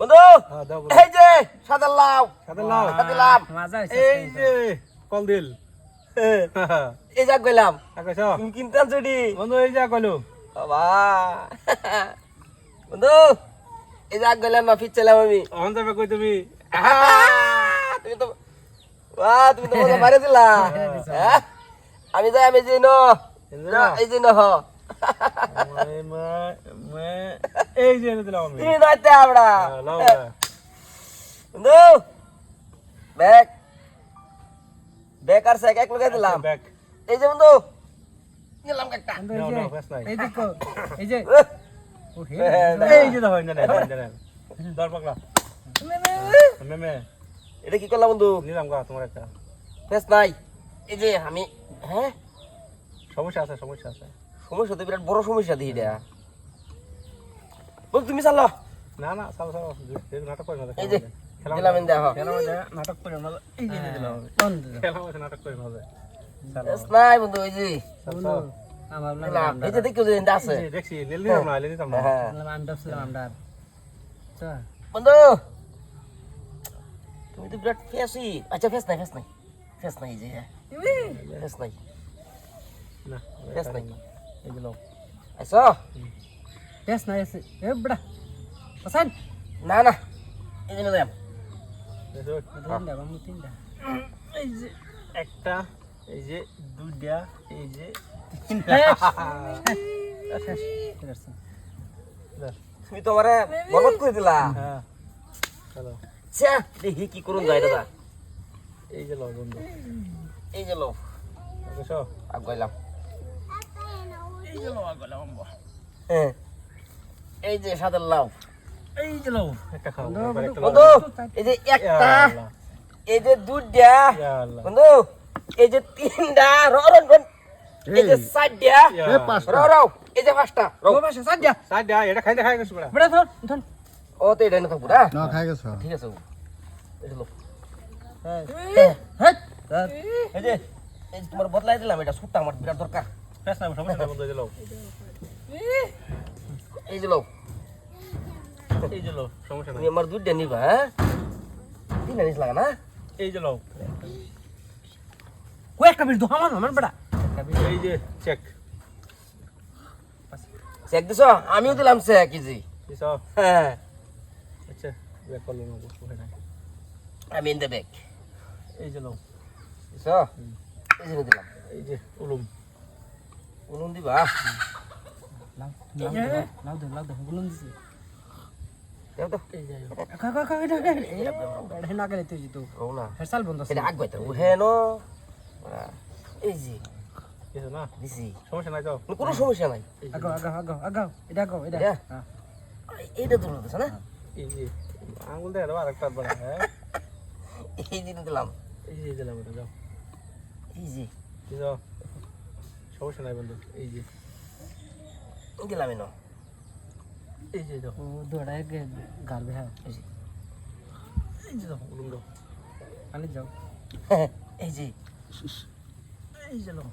বন্ধু হ্যাঁ এই যে সাদা লাউ। সাদা লাউ। সাদা মজা হইছে এই যে কল দিল। এই যা গেলাম আকাশ তুমি বন্ধু এই যা কইলো। বাবা। বন্ধু এই যা গেলাম না ফিরছিলাম আমি। অহন যাবে কই তুমি? তুমি তো বা তুমি তো মজা মারে দিলা হ্যাঁ? আমি যাই আমি যে ন। এই যে ন। এই যে এনে দিলাম আমি। তুমি নয়তে আমরা হ্যাঁ, লাও বন্ধু ব্যাগ। ব্যাগ আর সাইকেল এক লগে দিলাম। ব্যাক এই যে বন্ধু নিলাম একটা। নাও, এই নাও, ব্যাস নাই। এই দেখো এই যে। ও হে এই যে দাও জানেন জানেন দর পাকলা মেমে। এটা কি করলাম বন্ধু? নিলাম গা তোমার একটা। বেশ নাই। এই যে আমি হ্যাঁ? সমস্যা আছে সমস্যা আছে। সমস্যা তো বিরাট বড় সমস্যা দিই এটা বন্ধু তুমি চালো। না না চাও চাও নাটক করি না এই যে দেখো খেলা মধ্যে নাটক করি না এই যে দিলাম। খেলা মধ্যে নাটক করি না নাই বন্ধু এই যে। আমার দিলাম। এই যে দেখো যে আছে। দেখছি না না। হ্যাঁ। বন্ধু। তুমি তো বিরাট ফেসি আচ্ছা ফেস নাই ফেস নাই। ফেস নাই এই যে। ফেস নাই। না ফেস নাই। এই দিলাম আইসো পেস না এসে এ বড়া পছান না না। এই যে নিলাম। তিনটা তিনটা। এই যে একটা এই যে দুইটা এই যে শেষ করছি তুমি তো আমারে বলত করে দিলা। হ্যাঁ। চলো দেখি কি করুন যায় দাদা। এই যে লও বন্ধু এই যে লো বুঝছ আগাইলাম এই যে হ্যাঁ। এই যে লাউ। এই যে লও একটা খাও বন্ধু। এই যে একটা এই যে দুইটা বন্ধু এই যে তিনটা এই যে চারটা ইয়া এ পাঁচ র র এই যে পাঁচটা র ও বাসা সাজ্জা সাইড দে, খাই গেছে বড়া বড়া ধর ধর। ও তো এটা না থাকব না? না খাই গেছ। ঠিক আছে এই লো। হেট। এই এই যে তোমার বদলাই দিলাম এটা সুটটা আমার বিরাট দরকার। ফেস না সমস্যা নাই বন্ধু এই যে লও এই যে লও সমস্যা নাই আমার দুধটা নিবা হ্যাঁ নিস লাগা না এই যে লও আমার বড়া এই যে চেক চেক দিছ আমিও দিলাম সে কেজি দিছো হ্যাঁ আচ্ছা ব্যাক করল না হয় আমি ইন দ্য ব্যাগ এই যে লও দিছ এই যে দিলাম এই যে উলুম উনুন দিবা যাও কোনো সমস্যা নাই এটা আগাও এটা এটা? হ্যাঁ এইটা তো দিছ না আঙ্গুল দিয়ে দেবো আরেকটা বড়া হ্যাঁ এই যে দিলাম এই যে দিলাম এটা যাও এই যে দিছো সমস্যা নাই বন্ধু এই যে। দিলাম এনো। এই যে ও দৌড়ায় গে গালবে হ্যাঁ এই যে। উলুম দাও যাও। এই যে। এই যে নো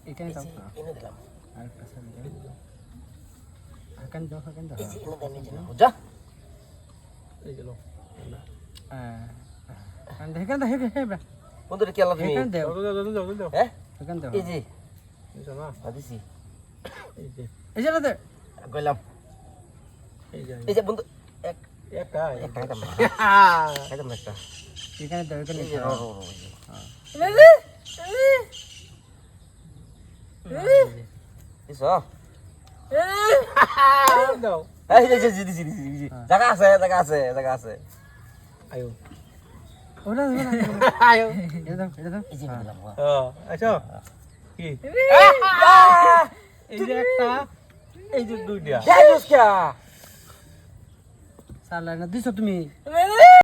এখানে যাও। এনে দিলাম। আর পাশে যাও। আকান যাও যাও। এই যে এনে এই যে। যা। এই যে হ্যাঁ দেখেন দেখে হে বে। বন্ধুরে কি আল্লাহ তুমি? এখান দাও। দাও দাও দাও দাও। হ্যাঁ? এখান দেও। এই যে। দিছো আ দিছি। এই যে। এই যে দে। গেলাম এই যে বন্ধু এক একটা একটা খাইতাম না। একটা। এখানে দেও এখানে র এই যে। যে। দিছি? দিছি দিছি জায়গা আছে জায়গা আছে জায়গা আছে। আয়ো। ওটা আয়ো। এটা দাও এটা দাও। ও আচ্ছা। কি? এই যে একটা এই যে দুইটা। খেয়ে দিস কে? সালা না দিছো তুমি।